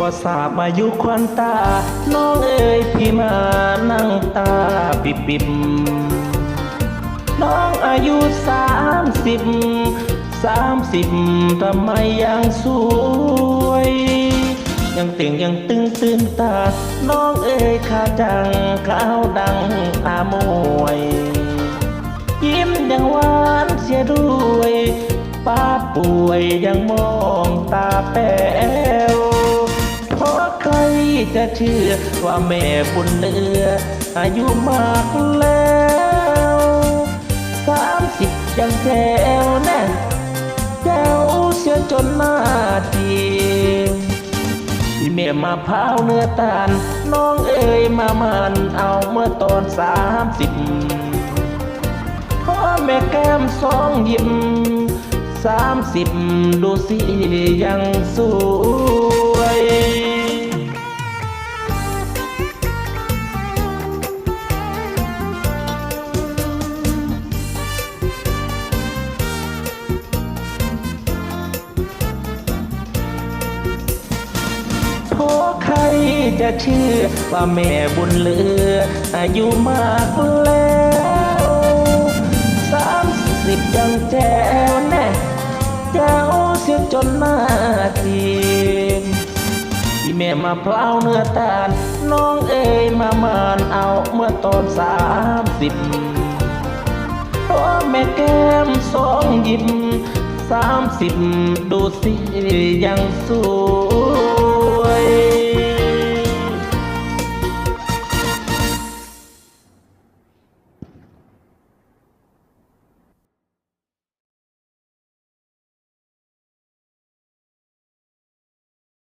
ว่าสาบอายุควันตา น้องเอ๋ยพี่มานั่งตาปิบปิบน้องอายุสามสิบสามสิบทำไมยังสวย ยังเต่งยังตึงตื่นตา น้องเอ๋ยขาจังข้าวดังอามวย ยิ้มยังหวานเสียด้วยป้าป่วยยังมองตาแป๋ว จะเชื่อว่าแม่บุญเหลืออายุมากแล้วสามสิบยังแจ๋วแน่แจ๋วเสียจนหน้าทีที่แม่มาพร้าวเนื้อตาล น้องเอ๋ยมามันเอาเมื่อตอนสามสิบพ่อแม่แก้มสองยิ้มสามสิบดูสิยังส จะเชื่อว่าแม่บุญเหลือ อายุมากแล้วสามสิบยังแจ๋วแน่แจ๋วเสียจนหน้าทีมที่แม่มาเพลาเนื้อตาล น้องเอ๋ยมามานเอาเมื่อตอนสามสิบเพราะแม่แก้มสองยิ้มสามสิบดูสิยังสว